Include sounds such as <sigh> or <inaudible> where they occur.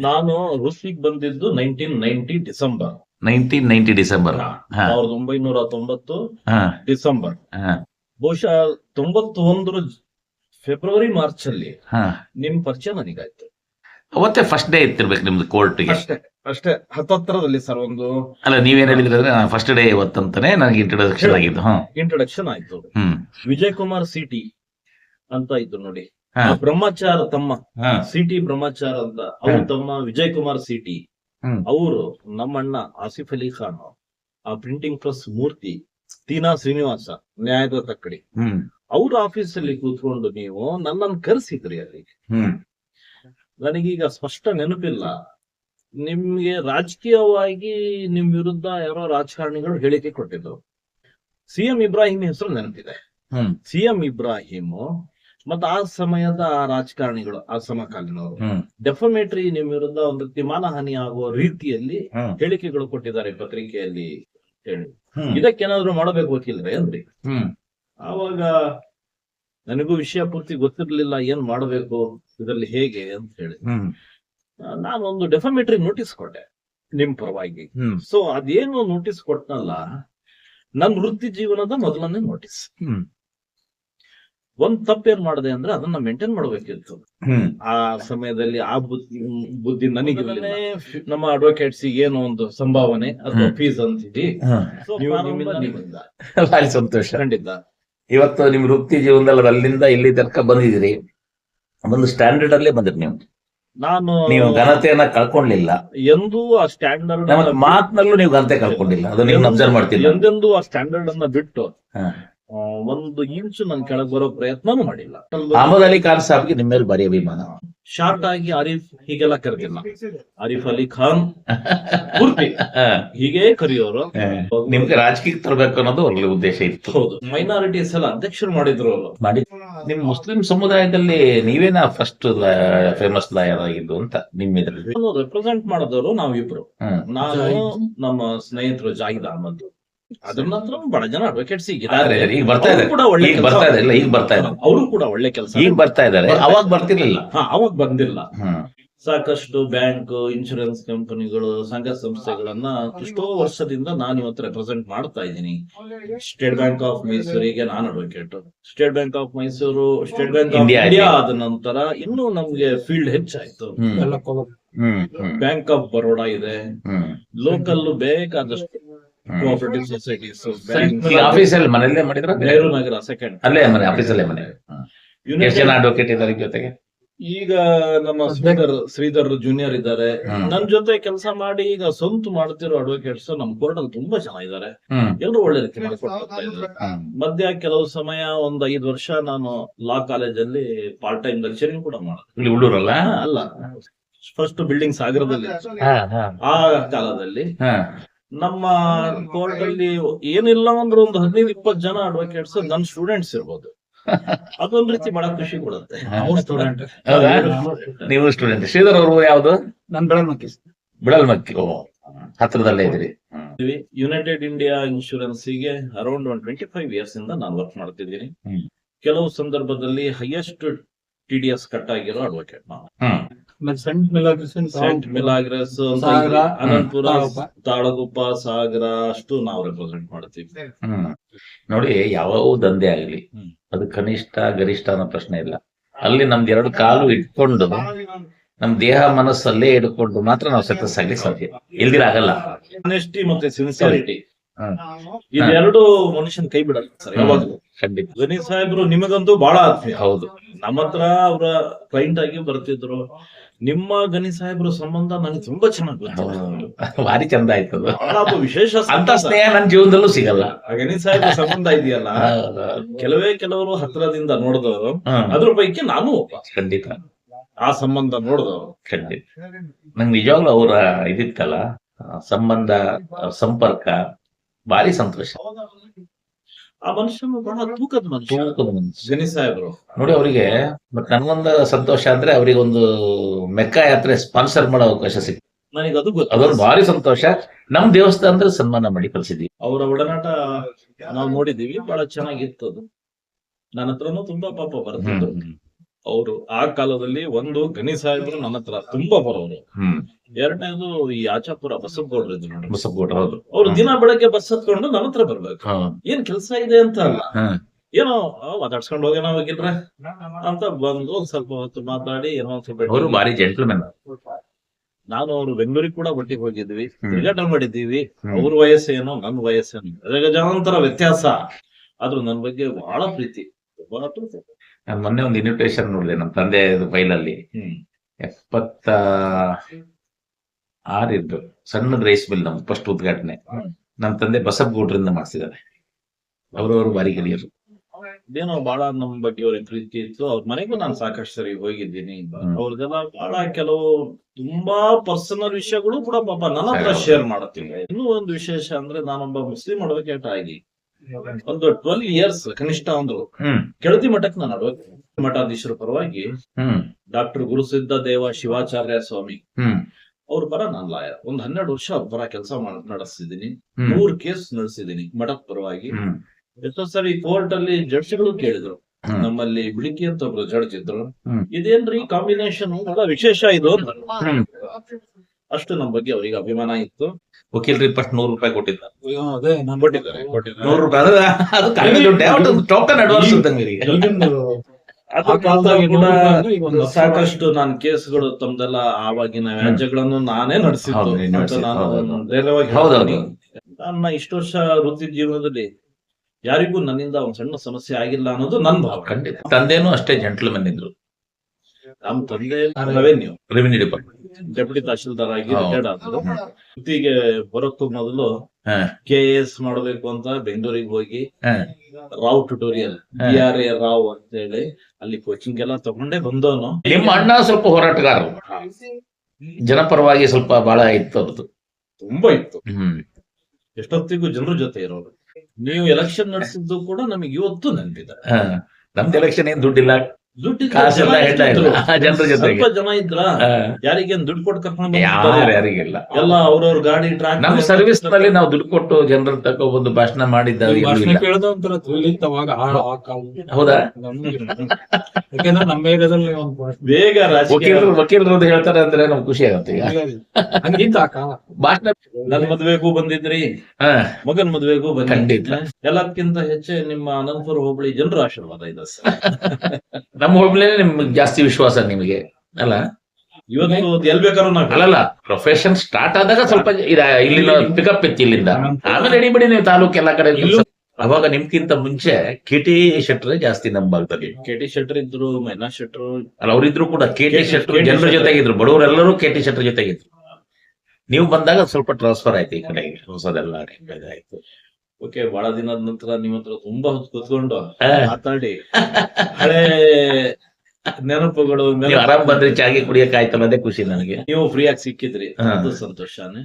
ನಾನು ರುಸ್ಸಿಗೆ ಬಂದಿದ್ದು nineteen ninety December nineteen ninety December ಸಾವಿರದ ಒಂಬೈನೂರ ತೊಂಬತ್ತು ಹಾ. ಡಿಸೆಂಬರ್ ಹಾ. ಬಹುಶಃ ತೊಂಬತ್ತೊಂದರ ಫೆಬ್ರವರಿ ಮಾರ್ಚ್ ಅಲ್ಲಿ ಹಾ. ನಿಮ್ ಪರಿಚಯ ನನಗಾಯ್ತು. ಅವತ್ತೇ ಫಸ್ಟ್ ಡೇ ಇತ್ತಿರ್ಬೇಕು ನಿಮ್ದು ಕೋರ್ಟ್ ಅಷ್ಟೇ ಅಷ್ಟೇ ಹತ್ತತ್ರದಲ್ಲಿ ಸರ್ ಒಂದು. ಅಲ್ಲ ನೀವೇನ್ ಹೇಳಿದ್ರೆ ಫಸ್ಟ್ ಡೇ ಇವತ್ತಂತಾನೆ ನನಗೆ ಇಂಟ್ರೊಡಕ್ಷನ್ ಆಗಿದ್ದು ಹಾ. ಇಂಟ್ರೊಡಕ್ಷನ್ ಆಯ್ತು. ಹ್ಮ್. ವಿಜಯ್ ಕುಮಾರ್ ಸಿಟಿ ಅಂತ ಇದ್ರು ನೋಡಿ. ಆ ಬ್ರಹ್ಮಚಾರ ತಮ್ಮ ಸಿಟಿ ಬ್ರಹ್ಮಚಾರ ಅಂತ. ಅವ್ರ ತಮ್ಮ ವಿಜಯ್ ಕುಮಾರ್ ಸಿಟಿ. ಅವರು ನಮ್ಮಣ್ಣ ಆಸಿಫ್ ಅಲಿ ಖಾನ್ ಆ ಪ್ರಿಂಟಿಂಗ್ ಪ್ರೆಸ್ ಮೂರ್ತಿ ತೀನಾ ಶ್ರೀನಿವಾಸ ನ್ಯಾಯದ ತಕ್ಕಡಿ ಅವ್ರ ಆಫೀಸ್ ಅಲ್ಲಿ ಕೂತ್ಕೊಂಡು ನೀವು ನನ್ನನ್ನು ಕರೆಸಿದ್ರಿ ಅಲ್ಲಿ. ನನಗೀಗ ಸ್ಪಷ್ಟ ನೆನಪಿಲ್ಲ. ನಿಮ್ಗೆ ರಾಜಕೀಯವಾಗಿ ನಿಮ್ ವಿರುದ್ಧ ಯಾರೋ ರಾಜಕಾರಣಿಗಳು ಹೇಳಿಕೆ ಕೊಟ್ಟಿದ್ರು. ಸಿಎಂ ಇಬ್ರಾಹಿಂ ಹೆಸರು ನೆನಪಿದೆ. ಸಿಎಂ ಇಬ್ರಾಹಿಂ ಮತ್ತೆ ಆ ಸಮಯದ ಆ ರಾಜಕಾರಣಿಗಳು ಆ ಸಮಕಾಲೀನವರು ಡೆಫಮೇಟ್ರಿ ನಿಮ್ ವಿರುದ್ಧ ಒಂದು ರೀತಿ ಮಾನಹಾನಿ ಆಗುವ ರೀತಿಯಲ್ಲಿ ಹೇಳಿಕೆಗಳು ಕೊಟ್ಟಿದ್ದಾರೆ ಪತ್ರಿಕೆಯಲ್ಲಿ ಹೇಳಿ. ಇದಕ್ಕೇನಾದ್ರು ಮಾಡಬೇಕು ವಕೀಲರೇ ಅಂದ್ರಿ? ಆವಾಗ ನನಗೂ ವಿಷಯ ಪೂರ್ತಿ ಗೊತ್ತಿರ್ಲಿಲ್ಲ ಏನ್ ಮಾಡಬೇಕು ಇದರಲ್ಲಿ ಹೇಗೆ ಅಂತ ಹೇಳಿ. ನಾನೊಂದು ನಾನು ಒಂದು ಡೆಫಮೇಟ್ರಿ ನೋಟಿಸ್ ಕೊಟ್ಟೆ ನಿಮ್ ಪರವಾಗಿ. ಸೊ ಅದೇನು ನೋಟಿಸ್ ಕೊಟ್ಟನಲ್ಲ ನನ್ನ ವೃತ್ತಿ ಜೀವನದ ಮೊದಲನೇ ನೋಟಿಸ್ ಒಂದ್ ತಪ್ಪೇನ್ ಮಾಡಿದೆ ಅಂದ್ರೆ ಅದನ್ನ ಮೇಂಟೈನ್ ಮಾಡ್ಬೇಕಿತ್ತು. ಆ ಸಮಯದಲ್ಲಿ ಆ ಬುದ್ಧಿ ಬುದ್ಧಿ ನನಗೆ ನಮ್ಮ ಅಡ್ವೊಕೇಟ್ಸ್ ಏನು ಒಂದು ಸಂಭಾವನೆ ಅಥವಾ ಫೀಸ್ ನಿಮ್ಮಿಂದ. ಸಂತೋಷ. ಖಂಡಿತ. ಇವತ್ತು ನಿಮ್ ವೃತ್ತಿ ಜೀವನದಲ್ಲಿ ಅಲ್ಲಿಂದ ಇಲ್ಲಿ ತನಕ ಬಂದಿದ್ದೀರಿ. ಒಂದು ಸ್ಟ್ಯಾಂಡರ್ಡ್ ಅಲ್ಲೇ ಬಂದ್ರಿ ನೀವು. ನಾನು ನೀವು ಘನತೆಯನ್ನ ಕಳ್ಕೊಂಡಿಲ್ಲ. ಎಂದೂ ಆ ಸ್ಟ್ಯಾಂಡರ್ಡ್ ಮಾತ್ನಲ್ಲೂ ನೀವು ಘನತೆ ಕಳ್ಕೊಂಡಿಲ್ಲ. ಅದು ನೀವು ಅಬ್ಸರ್ವ್ ಮಾಡ್ತೀರಿ? ಎಂದೆಂದೂ ಆ ಸ್ಟ್ಯಾಂಡರ್ಡ್ ಅನ್ನ ಬಿಟ್ಟು ಒಂದು ಇಂಚು ನನ್ ಕೆಳಗ್ ಬರೋ ಪ್ರಯತ್ನನೂ ಮಾಡಿಲ್ಲ. ಅಹಮದ್ ಅಲಿ ಖಾನ್ ಸಾಬ್ಗೆ ನಿಮ್ಮ ಮೇಲೆ ಬರೀ ಅಭಿಮಾನ. ಶಾರ್ಟ್ ಆಗಿ ಆರಿಫ್ ಹೀಗೆಲ್ಲ ಕರೆದಿಲ್ಲ. ಆರಿಫ್ ಅಲಿ ಖಾನ್ ಪೂರ್ತಿ ಹೀಗೆ ಕರೆಯೋರು. ನಿಮ್ಗೆ ರಾಜಕೀಯ ತರಬೇಕು ಅನ್ನೋದು ಅವ್ರಲ್ಲಿ ಉದ್ದೇಶ ಇತ್ತು. ಹೌದು. ಮೈನಾರಿಟೀಸ್ ಎಲ್ಲ ಅಧ್ಯಕ್ಷರು ಮಾಡಿದ್ರು ಅವರು. ಮಾಡಿ. ನಿಮ್ ಮುಸ್ಲಿಂ ಸಮುದಾಯದಲ್ಲಿ ನೀವೇನ ಫಸ್ಟ್ ಫೇಮಸ್ ಲಾಯರ್ ಆಗಿದ್ದು ಅಂತ ನಿಮ್ಮ ಇದ್ರಲ್ಲಿ? ರೆಪ್ರೆಸೆಂಟ್ ಮಾಡಿದವರು ನಾವಿಬ್ರು. ನಾನು ನಮ್ಮ ಸ್ನೇಹಿತರು ಜಾಹಿದ್ ಅಹಮದ್. ಅದ್ರ ನಂತರ ಬಹಳ ಜನ ಅಡ್ವೊಕೇಟ್ಸ್ ಆದ್ರೆ ಈಗ ಬರ್ತಾ ಇದ್ದಾರೆ. ಕೂಡ ಒಳ್ಳೆ ಈಗ ಬರ್ತಾ ಇದ್ದಾರೆ. ಇಲ್ಲ ಈಗ ಬರ್ತಾ ಇದ್ದಾರೆ. ಅವರು ಕೂಡ ಒಳ್ಳೆ ಕೆಲಸ ಈಗ ಬರ್ತಾ ಇದ್ದಾರೆ. ಅವಾಗ ಬರ್ತಿರ್ಲಿಲ್ಲ. ಹಾ ಅವಾಗ ಬಂದಿಲ್ಲ. ಸಾಕಷ್ಟು ಬ್ಯಾಂಕ್ ಇನ್ಶೂರೆನ್ಸ್ ಕಂಪನಿಗಳು ಸಂಘ ಸಂಸ್ಥೆಗಳನ್ನ ಎಷ್ಟೋ ವರ್ಷದಿಂದ ನಾನು ಇವತ್ತು ರೆಪ್ರೆಸೆಂಟ್ ಮಾಡ್ತಾ ಇದ್ದೀನಿ. ಸ್ಟೇಟ್ ಬ್ಯಾಂಕ್ ಆಫ್ ಮೈಸೂರಿಗೆ ನಾನು advocate State Bank of Mysore State Bank of India. ಆದ ನಂತರ ಇನ್ನೂ ನಮ್ಗೆ ಫೀಲ್ಡ್ ಹೆಚ್ಚಾಯ್ತು. ಬ್ಯಾಂಕ್ ಆಫ್ ಬರೋಡಾ ಇದೆ. ಲೋಕಲ್ ಬೇಕಾದಷ್ಟು. ಕೋಆಪರೇಟಿವ್ ಆಫೀಸಲ್ಲಿ ಮನೆಯಲ್ಲೇ ಮಾಡಿದ್ರ? ನೆಹರು ನಗರ ಸೆಕೆಂಡ್ ಅಲ್ಲೇ ಮನೆ ಆಫೀಸಲ್ಲೇ ಮನೆ. ಹ್ಮ್. ಎಷ್ಟು ಜನ ಅಡ್ವೊಕೇಟ್ ಇದ್ದಾರೆ ಈಗ ಜೊತೆಗೆ? ಈಗ ನಮ್ಮ ಶ್ರೀಧರ್ ಶ್ರೀಧರ್ ಜೂನಿಯರ್ ಇದ್ದಾರೆ. ನನ್ ಜೊತೆ ಕೆಲಸ ಮಾಡಿ ಈಗ ಸ್ವಂತ ಮಾಡ್ತಿರೋ ಅಡ್ವೊಕೇಟ್ಸ್ ನಮ್ ಕೋರ್ಟ್ ಅಲ್ಲಿ ತುಂಬಾ ಜನ ಇದ್ದಾರೆ. ಹ್ಮ್. ಎಲ್ಲರೂ ಒಳ್ಳೆ ರೀತಿ. ಮಧ್ಯ ಕೆಲವು ಸಮಯ ಒಂದ್ ಐದು ವರ್ಷ ನಾನು ಲಾ ಕಾಲೇಜಲ್ಲಿ ಪಾರ್ಟ್ ಟೈಮ್ ಲೆಕ್ಚರಿಂಗ್ ಕೂಡ ಮಾಡಿದೆ. ಇಲ್ಲಿ ಉಳ್ಳೂರಲ್ಲ? ಅಲ್ಲ. ಫಸ್ಟ್ ಬಿಲ್ಡಿಂಗ್ ಸಾಗರದಲ್ಲಿ. ಹಾ, ಹಾ, ಆ ಕಾಲದಲ್ಲಿ. ಹಾ. ನಮ್ಮ ಕೋರ್ಟ್ ಅಲ್ಲಿ ಏನಿಲ್ಲ ಅಂದ್ರೆ ಒಂದು ಹದಿನೈದು ಇಪ್ಪತ್ತು ಜನ ಅಡ್ವೊಕೇಟ್ಸ್ ನನ್ನ ಸ್ಟೂಡೆಂಟ್ಸ್ ಇರ್ಬೋದು. ಅದೊಂದ್ ರೀತಿ ಬಹಳ ಖುಷಿ ಕೊಡುತ್ತೆ. ಸ್ಟೂಡೆಂಟ್ ನೀವು ಸ್ಟೂಡೆಂಟ್ ಶ್ರೀಧರ್ ಅವರು ಯಾವ್ದು? ನನ್ ಬಿಡಲ್ ಮಕ್ಕಿ ಬಿಳಲ್ಮಕ್ಕಿ. ಓ ಹತ್ರದಲ್ಲೇ ಇದ್ರಿ United India ಇನ್ಶೂರೆನ್ಸ್ಗೆ around one twenty five years ಇಂದ ನಾನು ವರ್ಕ್ ಮಾಡ್ತಿದ್ದೀನಿ. ಕೆಲವು ಸಂದರ್ಭದಲ್ಲಿ highest T D S cut ಆಗಿರೋ ಅಡ್ವೊಕೇಟ್ ನಾವು ಸೆಂಟ್ ಮಿಲಾಗ್ರಸ್ ಸೆಂಟ್ ಮಿಲಾಗ್ರಸ್ ಅಂತ ಸಾಗರ, ಇದೆ. ಅನಂತಪುರ ತಾಳಗುಪ್ಪ. ತಾಳಗುಪ್ಪ ಸಾಗರ ಅಷ್ಟು ನಾವು ರೆಪ್ರೆಸೆಂಟ್ ಮಾಡ್ತೀವಿ. ಹ್ಮ್. ನೋಡಿ ಯಾವ ದಂಧೆ ಆಗಲಿ. ಹ್ಮ್. ಅದು ಕನಿಷ್ಠ ಗರಿಷ್ಠ ಅನ್ನೋ ಪ್ರಶ್ನೆ ಇಲ್ಲ. ಅಲ್ಲಿ ನಮ್ದು ಎರಡು ಕಾಲು ಇಟ್ಕೊಂಡು ನಮ್ ದೇಹ ಮನಸ್ಸಲ್ಲೇ ಇಟ್ಕೊಂಡು ಮಾತ್ರ ನಾವು ಸಕ್ಸಸ್ ಆಗ್ಲಿಕ್ಕೆ ಸಾಧ್ಯ. ಇಲ್ದಿರ ಆಗಲ್ಲ. ಆನೆಸ್ಟಿ ಮತ್ತೆ ಸಿನ್ಸಿಯರಿಟಿ ಹ್ಮ್. ಇದೆರಡು ಮನುಷ್ಯನ್ ಕೈ ಬಿಡಲ್ಲ ಸರ್ ಯಾವಾಗಲೂ. ಖಂಡಿತ. ಗಣಿ ಸಾಹೇಬ್ರು ನಿಮಗಂತೂ ಬಹಳ ಆತ್ಮೀಯ. ಹೌದು. ನಮ್ಮ ಹತ್ರ ಅವರ ಕ್ಲೈಂಟ್ ಆಗಿ ಬರ್ತಿದ್ರು. ನಿಮ್ಮ ಗಣಿ ಸಾಹೇಬ್ರ ಸಂಬಂಧ ನನಗೆ ತುಂಬಾ ಚೆನ್ನಾಗಿ. ಭಾರಿ ಚಂದ ಆಯ್ತು ಅದು. ಬಹಳ ಅದು ವಿಶೇಷ ಅಂತ ಸಂಬಂಧ. ಸ್ನೇಹ ನನ್ನ ಜೀವನದಲ್ಲೂ ಸಿಗಲ್ಲ. ಆ ಗಣಿ ಸಾಹೇಬ್ರ ಸಂಬಂಧ ಇದೆಯಲ್ಲ? ಕೆಲವೇ ಕೆಲವರು ಹತ್ರದಿಂದ ನೋಡಿದವರು ಹ್ಮ್. ಅದ್ರ ಪೈಕಿ ನಾನು ಒಬ್ಬ. ಖಂಡಿತ. ಆ ಸಂಬಂಧ ನೋಡಿದವರು ಖಂಡಿತ. ನಂಗೆ ನಿಜವಾಗ್ಲೂ ಅವರ ಇದಿತ್ತಲ್ಲ ಆ, ಸಂಬಂಧ ಆ, ಸಂಪರ್ಕ ಭಾರಿ ಸಂತೋಷ. ಆ ಮನುಷ್ಯ ಬಹಳ ತೂಕದ ಮನುಷ್ಯ. ತೂಕದ ಮನುಷ್ಯ. ಗಣಿ ಸಾಹೇಬ್ರು. ನೋಡಿ ಅವರಿಗೆ ಮತ್ತೆ ನನ್ಗೊಂದು ಸಂತೋಷ ಅಂದ್ರೆ ಅವರಿಗೆ ಒಂದು ಮೆಕ್ಕ ಯಾತ್ರೆ ಸ್ಪಾನ್ಸರ್ ಮಾಡೋ ಅವಕಾಶ ಸಿಕ್ತು. ನನಗೆ ಅದು ಗೊತ್ತು. ಅದೊಂದು ಭಾರಿ ಸಂತೋಷ. ನಮ್ ದೇವಸ್ಥಾನದಲ್ಲಿ ಸನ್ಮಾನ ಮಾಡಿ ಕಳ್ಸಿದ್ವಿ. ಅವರ ಒಡನಾಟ ನಾವು ನೋಡಿದೀವಿ ಬಹಳ ಚೆನ್ನಾಗಿತ್ತು ಅದು. ನನ್ನ ಹತ್ರನು ತುಂಬಾ ಪಾಪ ಬರ್ತಿದ್ರು ಅವರು ಆ ಕಾಲದಲ್ಲಿ ಒಂದು ಗಣಿ ಸಾಹೇಬ್ರು ನನ್ನ ಹತ್ರ ತುಂಬಾ ಬರೋರು. ಎರಡನೇದು ಈ ಆಚಾಪುರ ಇದ್ರು ನೋಡಿ. ಬಸವಗೌಡ್ರು ಹೌದು. ಅವ್ರು ದಿನ ಬೆಳಗ್ಗೆ ಬಸ್ ಹತ್ಕೊಂಡು ನನ್ನ ಹತ್ರ ಬರ್ಬೇಕು. ಹಾ. ಏನ್ ಕೆಲಸ ಇದೆ ಅಂತ ಅಲ್ಲ. ಹಾ. ಏನೋ ಮಾತಾಡ್ಸ್ಕೊಂಡು ನಾವ್ ಹೋಗಿಲ್ರ ಅಂತ ಬಂದು ಒಂದ್ ಸ್ವಲ್ಪ ಹೊತ್ತು ಮಾತಾಡಿ ಏನೋ ಒಂದ್ ಸ್ವಲ್ಪ ಅವರು ಭಾರಿ ಜೆಂಟ್ಲ್ಮೆನ್ ನಾನು ಅವ್ರು ಬೆಂಗಳೂರಿಗೆ ಕೂಡ ಒಟ್ಟಿಗೆ ಹೋಗಿದ್ವಿ. ತಿರುಗಾಟ ಮಾಡಿದ್ದೀವಿ. ಅವ್ರ ವಯಸ್ಸೇನೋ ನನ್ನ ವಯಸ್ಸೇನೋ. ಅದ್ರಾಗ ಜನಾಂತರ ವ್ಯತ್ಯಾಸ. ಆದ್ರೂ ನನ್ನ ಬಗ್ಗೆ ಬಹಳ ಪ್ರೀತಿ. ಬಹಳ ಪ್ರೀತಿ. ನಾನು ಮೊನ್ನೆ ಒಂದು ಇನ್ವಿಟೇಷನ್ ನೋಡಿದೆ ನಮ್ಮ ತಂದೆ ಫೈಲಲ್ಲಿ. ಹ್ಮ್. ಇದ್ದು ಸಣ್ಣ ರೈಸ್ ಮಿಲ್ ನಮ್ ಫಸ್ಟ್ ಉದ್ಘಾಟನೆ. ನನ್ನ ತಂದೆ ಬಸವಗೌಡ್ರಿಂದ ಮಾಡಿಸಿದ್ದಾರೆ. ಅವರವರು ಬಾರಿ ಗೆಳೆಯರು. ಏನೋ ಬಹಳ ನಮ್ ಬಗ್ಗೆ ಅವ್ರ ಪ್ರೀತಿ ಇತ್ತು. ಅವ್ರ ಮನೆಗೂ ನಾನು ಸಾಕಷ್ಟು ಸರಿ ಹೋಗಿದ್ದೀನಿ. ಅವ್ರಿಗೆಲ್ಲ ಅವ್ರದೆಲ್ಲ ಬಹಳ ಕೆಲವು ತುಂಬಾ ಪರ್ಸನಲ್ ವಿಷಯಗಳು ಕೂಡ ಪಾಪ ನನ್ನ ಹತ್ರ ಶೇರ್ ಮಾಡುತ್ತಿಲ್ಲ. ಇನ್ನೂ ಒಂದು ವಿಶೇಷ ಅಂದ್ರೆ ನಾನೊಬ್ಬ ಮುಸ್ಲಿಂ ಅಡ್ವೊಕೇಟ್ ಆಗಿ ಒಂದು ಟ್ವೆಲ್ ಇಯರ್ಸ್ ಕನಿಷ್ಠ ಒಂದು ಕೆಳದಿ ಕೆಳತಿ ಮಠಕ್ಕೆ ನಾನು ಅಡ್ವೊಕೇಟ್. ಮಠಾಧೀಶರ ಪರವಾಗಿ ಡಾಕ್ಟರ್ ಗುರುಸಿದ್ಧ ದೇವ ಶಿವಾಚಾರ್ಯ ಸ್ವಾಮಿ. ಅವ್ರ ಪರ ನಾನ್ ಲಾಯರ್. ಒಂದ್ ಹನ್ನೆರಡು ವರ್ಷ ಅವ್ರ ಪರ ಕೆಲಸ ನಡೆಸ್ತಿದ್ದೀನಿ. ಮೂರ್ ಕೇಸ್ ನಡೆಸಿದೀನಿ ಮಠದ ಪರವಾಗಿ. ಎಷ್ಟೋ ಸರಿ ಕೋರ್ಟ್ ಅಲ್ಲಿ ಜಡ್ಜ್ಗಳು ಕೇಳಿದ್ರು. ನಮ್ಮಲ್ಲಿ ಬಿಳಿಕಿ ಅಂತ ಒಬ್ರು ಜಡ್ಜ್ ಇದ್ರು. ಇದೇನ್ರಿ ಕಾಂಬಿನೇಷನ್ ಬಹಳ ವಿಶೇಷ ಇದು. ಅಷ್ಟು ನಮ್ ಬಗ್ಗೆ ಅವ್ರಿಗೆ ಅಭಿಮಾನ ಇತ್ತು. ವಕೀಲ್ರಿ ಫಸ್ಟ್ ನೂರು ರೂಪಾಯಿ ಕೊಟ್ಟಿದ್ದಾರೆ. ನೂರು ರೂಪಾಯಿ ಅದು ಅದು ಕಡಿಮೆ ದುಡ್ಡು. ಟೋಕನ್ ಅಡ್ವಾನ್ಸ್ ಸಾಕಷ್ಟು ನಾನು ಕೇಸ್ಗಳು ತಮ್ದೆಲ್ಲ ಆವಾಗಿನ ವ್ಯಾಜ್ಯಗಳನ್ನು ನಾನೇ ನಡೆಸಿದ್ದು. ನೀನು. ನನ್ನ ಇಷ್ಟು ವರ್ಷ ವೃತ್ತಿ ಜೀವನದಲ್ಲಿ ಯಾರಿಗೂ ನನ್ನಿಂದ ಒಂದ್ ಸಣ್ಣ ಸಮಸ್ಯೆ ಆಗಿಲ್ಲ ಅನ್ನೋದು ನನ್ ಭಾವ ಖಂಡಿತ. ತಂದೆನೂ ಅಷ್ಟೇ ಜೆಂಟ್ಲ್ಮೆನ್ ಇದ್ರು. ನಮ್ ತಂದೆ revenue revenue department deputy tahsildar ಆಗಿ. ರಿಟೈರ್ಡ್ ಆದ್ರು ವೃತ್ತಿಗೆ ಹೊರಕ್ಕೂ ಮೊದಲು. ಕೆ ಎಸ್ ಮಾಡಬೇಕು ಅಂತ ಬೆಂಗಳೂರಿಗೆ ಹೋಗಿ Rao tutorial. B R A Rao ಅಂತ ಹೇಳಿ ಅಲ್ಲಿ ಕೋಚಿಂಗ್ ಎಲ್ಲ ತಗೊಂಡೇ ಬಂದವನು. ನಿಮ್ಮ ಅಣ್ಣ ಸ್ವಲ್ಪ ಹೋರಾಟಗಾರರು. ಜನಪರವಾಗಿ ಸ್ವಲ್ಪ ಬಹಳ ಇತ್ತು ಅವ್ರದ್ದು. ತುಂಬಾ ಇತ್ತು. ಎಷ್ಟೊತ್ತಿಗೂ ಜನರ ಜೊತೆ ಇರೋರು. ನೀವು ಎಲೆಕ್ಷನ್ ನಡೆಸಿದ್ದು ಕೂಡ ನಮಗೆ ಇವತ್ತು ನೆನಪಿದೆ. ನಮ್ದು ಎಲೆಕ್ಷನ್ ಏನ್ ದುಡ್ಡಿಲ್ಲ. ದುಡ್ಡು <laughs> ಸ್ವಲ್ಪ ಜನ ಇದ್ರ? ಯಾರಿಗೇನ್ ದುಡ್ಡು ಕೊಟ್ಟು ಕರ್ಕೊಂಡು? ಯಾರಿಗಿಲ್ಲ. ಎಲ್ಲ ಅವ್ರವ್ರ ಗಾಡಿ ಟ್ರಾಕ್ ನಮ್ಮ ಸರ್ವಿಸ್ನಲ್ಲಿ ನಾವು ದುಡ್ಡು ಕೊಟ್ಟು ಜನರ ತಕೊ ಬಂದು ಭಾಷಣ ಮಾಡಿದ್ದಾರೆ. ಹೌದಾ? ನಮ್ಗೆ. ನಮ್ಮ ಏರಿಯಾದಲ್ಲಿ ಒಂದು ಬೇಗ ರಾಜಕೀಯ ವಕೀಲರು ವಕೀಲರು ಹೇಳ್ತಾರೆ ಅಂದ್ರೆ ನಮ್ಗೆ ಖುಷಿ ಆಗುತ್ತೆ ಈಗ. ಹಂಗಿತ್ತು ಆ ಕಾಲ. ಭಾಷಣ ನನ್ ಮದ್ವೆಗೂ ಬಂದಿದ್ರಿ ಹಾ, ಮಗನ್ ಮದ್ವೆಗೂ ಬಂದಿದ್ರಿ. ಖಂಡಿತ. ಎಲ್ಲದಕ್ಕಿಂತ ಹೆಚ್ಚೆ ನಿಮ್ಮ ಅನಂತಪುರ ಹೋಬಳಿ ಜನರ ಆಶೀರ್ವಾದ ಇದೆ ಸರ್. ನಮ್ಮ ಹೋಬಳಿನೇ ನಿಮ್ಗೆ ಜಾಸ್ತಿ ವಿಶ್ವಾಸ ನಿಮಗೆ ಅಲ್ಲ? ಇವತ್ತು ಎಲ್ ಬೇಕಾದ್ರೂ ನಾವು ಅಲ್ಲಲ್ಲ ಪ್ರೊಫೆಷನ್ ಸ್ಟಾರ್ಟ್ ಆದಾಗ ಸ್ವಲ್ಪ ಇದ ಇಲ್ಲಿಂದ ಪಿಕಪ್ ಇತ್ತು ಇಲ್ಲಿಂದ. ಆಮೇಲೆ ಎಡಿಬಿಡಿ ನೀವು ತಾಲೂಕು ಎಲ್ಲಾ ಕಡೆ ಅವಾಗ ನಿಮ್ಗಿಂತ ಮುಂಚೆ ಕೆ ಟಿ ಶೆಟ್ರೆ ಜಾಸ್ತಿ ನಂಬಾಗ್ತದೆ ಕೆಟಿ ಕೆ ಟಿ ಶೆಟ್ಟರ್ ಇದ್ರು ಮೈನಾ ಶೆಟ್ರು ಅಲ್ಲ ಅವ್ರಿದ್ರು ಕೂಡ ಕೆ ಟಿ ಶೆಟ್ರು ಜನರ ಶೆಟ್ರು. ಜೊತೆಗಿದ್ರು ಬಡವರೆಲ್ಲರೂ ಕೆ ಟಿ ಶೆಟ್ರ್ ಜೊತೆಗಿದ್ರು. ನೀವು ಬಂದಾಗ ಸ್ವಲ್ಪ ಟ್ರಾನ್ಸ್ಫರ್ ಆಯ್ತು ಈ ಕಡೆ. ಹೊಸದೆಲ್ಲ ಆಯ್ತು ಓಕೆ ಬಹಳ ದಿನದ ನಂತರ ನಿಮ್ಮ ಹತ್ರ ತುಂಬಾ ಹೊತ್ತು ಕೂತ್ಕೊಂಡು ಮಾತಾಡಿ. <laughs> ಹಳೆ ನೆನಪುಗಳು ಆರಾಮ್ ಬಂದ್ರೆ ಚಾಗಿ ಕುಡಿಯಕ್ ಆಯ್ತಲ್ಲ ಅದೇ ಖುಷಿ ನನಗೆ. ನೀವು ಫ್ರೀ ಆಗಿ ಸಿಕ್ಕಿದ್ರಿ. ಅದು ಸಂತೋಷನೇ.